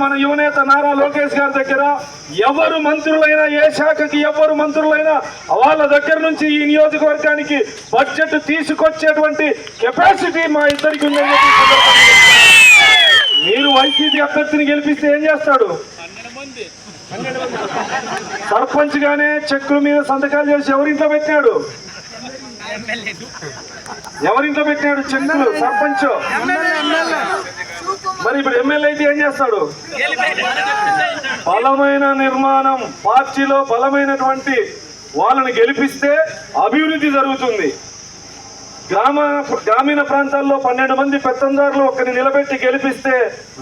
మన యువనేత నారా లోకేష్ గారి దగ్గర ఎవరు మంత్రులైనా ఏ శాఖకి ఎవరు మంత్రులైనా వాళ్ళ దగ్గర నుంచి ఈ నియోజకవర్గానికి బడ్జెట్ తీసుకొచ్చేటువంటి కెపాసిటీ మా ఇద్దరికి ఉందని మీరు వైసీపీ అభ్యర్థిని గెలిపిస్తే ఏం చేస్తాడు? సర్పంచ్ గానే చెక్కుల మీద సంతకాలు చేసి ఎవరింట్లో పెట్టాడు ఎవరింట్లో పెట్టాడు చెక్కులు? సర్పంచ్? మరి ఇప్పుడు ఎమ్మెల్యే అయితే ఏం చేస్తాడు? బలమైన నిర్మాణం పార్టీలో బలమైనటువంటి వాళ్ళని గెలిపిస్తే అభివృద్ధి జరుగుతుంది. గ్రామ గ్రామీణ ప్రాంతాల్లో పన్నెండు మంది పెత్తందారులు ఒకరిని నిలబెట్టి గెలిపిస్తే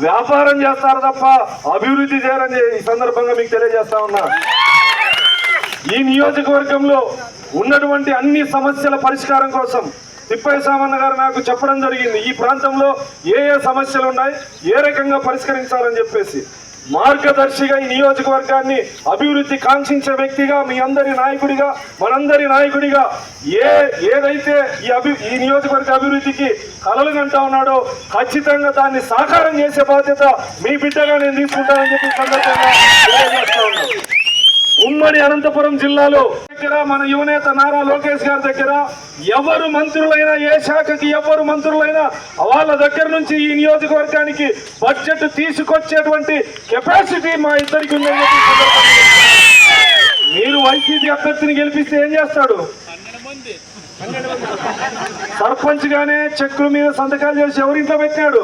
వ్యాపారం చేస్తారు తప్ప అభివృద్ధి చేయరని ఈ సందర్భంగా మీకు తెలియజేస్తా ఉన్నా. ఈ నియోజకవర్గంలో ఉన్నటువంటి అన్ని సమస్యల పరిష్కారం కోసం తిప్పయ్య సామన్న గారు నాకు చెప్పడం జరిగింది. ఈ ప్రాంతంలో ఏ ఏ సమస్యలు ఉన్నాయి ఏ రకంగా పరిష్కరించాలని చెప్పేసి. మార్గదర్శిగా ఈ నియోజకవర్గాన్ని అభివృద్ధి కాంక్షించే వ్యక్తిగా మీ అందరి నాయకుడిగా మనందరి నాయకుడిగా ఏ ఏదైతే ఈ అభి ఈ నియోజకవర్గ అభివృద్ధికి కలలు కంటా ఉన్నాడో ఖచ్చితంగా దాన్ని సాకారం చేసే బాధ్యత మీ బిడ్డగా నేను తీసుకుంటానని చెప్పి సందర్భంగా ఉమ్మడి అనంతపురం జిల్లాలో దగ్గర మన యువనేత నారా లోకేష్ గారి దగ్గర ఎవరు మంత్రులైనా ఏ శాఖకి ఎవరు మంత్రులైనా వాళ్ళ దగ్గర నుంచి ఈ నియోజకవర్గానికి బడ్జెట్ తీసుకొచ్చేటువంటి కెపాసిటీ మా ఇద్దరికి ఉందని మీరు వైసీపీ అభ్యర్థిని గెలిపిస్తే ఏం చేస్తాడు? సర్పంచ్ గానే చెక్కుల మీద సంతకాలు చేసి ఎవరింట్లో పెట్టాడు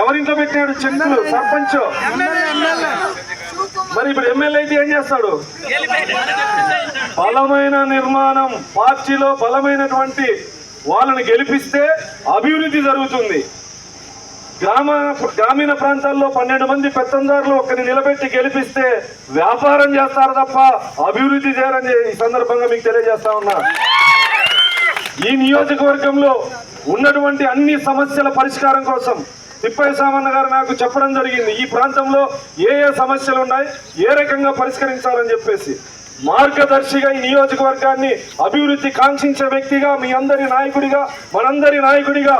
ఎవరింట్లో పెట్టాడు చెక్కులు? సర్పంచ్? మరి ఇప్పుడు ఎమ్మెల్యే అయితే ఏం చేస్తాడు? బలమైన నిర్మాణం పార్టీలో బలమైనటువంటి వాళ్ళని గెలిపిస్తే అభివృద్ధి జరుగుతుంది. గ్రామ గ్రామీణ ప్రాంతాల్లో పన్నెండు మంది పెత్తందారులు ఒకరిని నిలబెట్టి గెలిపిస్తే వ్యాపారం చేస్తారు తప్ప అభివృద్ధి చేయరని ఈ సందర్భంగా మీకు తెలియజేస్తా ఉన్నా. ఈ నియోజకవర్గంలో ఉన్నటువంటి అన్ని సమస్యల పరిష్కారం కోసం తిప్పయ్య సామన్న గారు నాకు చెప్పడం జరిగింది. ఈ ప్రాంతంలో ఏ ఏ సమస్యలు ఉన్నాయి ఏ రకంగా పరిష్కరించాలని చెప్పేసి. మార్గదర్శిగా ఈ నియోజకవర్గాన్ని అభివృద్ధి కాంక్షించే వ్యక్తిగా మీ అందరి నాయకుడిగా మనందరి నాయకుడిగా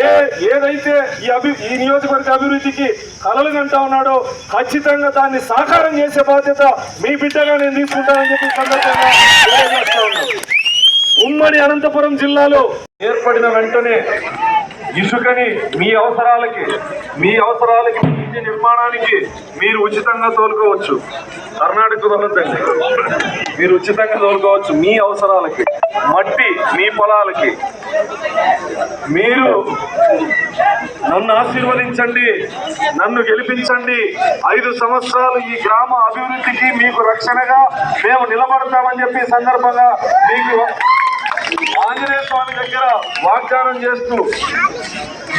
ఏ ఏదైతే ఈ అభి ఈ నియోజకవర్గ అభివృద్ధికి కలలు కంటా ఉన్నాడో ఖచ్చితంగా దాన్ని సాకారం చేసే బాధ్యత మీ బిడ్డగా నేను తీసుకుంటానని చెప్పి సందర్భంగా ఉమ్మడి అనంతపురం జిల్లాలో ఏర్పడిన వెంటనే ఇసుకని మీ అవసరాలకి మీ అవసరాలకి ఇంటి నిర్మాణానికి మీరు ఉచితంగా తోలుకోవచ్చు. కర్ణాటక వెళ్ళొద్దండి. మీరు ఉచితంగా తోలుకోవచ్చు మీ అవసరాలకి మట్టి మీ పొలాలకి. మీరు నన్ను ఆశీర్వదించండి నన్ను గెలిపించండి. ఐదు సంవత్సరాలు ఈ గ్రామ అభివృద్ధికి మీకు రక్షణగా మేము నిలబడతామని చెప్పి సందర్భంగా మీకు ఆంజనేయ స్వామి దగ్గర వాగ్దానం చేస్తూ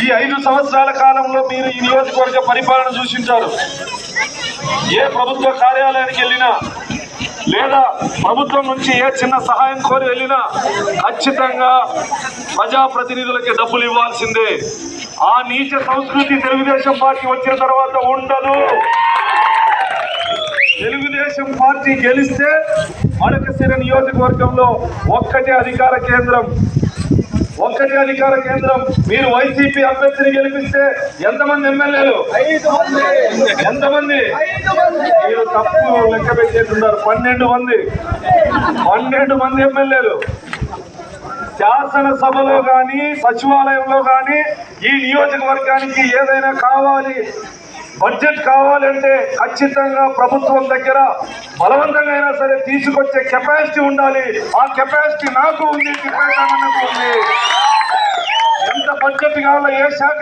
ఈ ఐదు సంవత్సరాల కాలంలో మీరు ఈ నియోజకవర్గ పరిపాలన చూసింటారు. ఏ ప్రభుత్వ కార్యాలయానికి వెళ్ళినా లేదా ప్రభుత్వం నుంచి ఏ చిన్న సహాయం కోరి వెళ్ళినా ఖచ్చితంగా ప్రజాప్రతినిధులకి డబ్బులు ఇవ్వాల్సిందే. ఆ నీచ సంస్కృతి తెలుగుదేశం పార్టీ వచ్చిన తర్వాత ఉండదు. తెలుగుదేశం పార్టీ గెలిస్తే మడకశిర నియోజకవర్గంలో ఒక్కటే అధికార కేంద్రం. ఒక్కటే అధికార కేంద్రం. మీరు వైసీపీ అభ్యర్థిని గెలిపిస్తే ఎంతమంది ఎమ్మెల్యేలు? ఎంతమంది? మీరు తప్పు లెక్క పెట్టేస్తున్నారు. పన్నెండు మంది. పన్నెండు మంది ఎమ్మెల్యేలు. శాసనసభలో కానీ సచివాలయంలో కానీ ఈ నియోజకవర్గానికి ఏదైనా కావాలి. బడ్జెట్ కావాలంటే ఖచ్చితంగా ప్రభుత్వం దగ్గర బలవంతంగా సరే తీసుకొచ్చే కెపాసిటీ ఉండాలి. ఆ కెపాసిటీ నాకు ఉంది తిప్పేశామన్నకు ఉంది. ఎంత బడ్జెట్ కావాలో ఏ శాఖ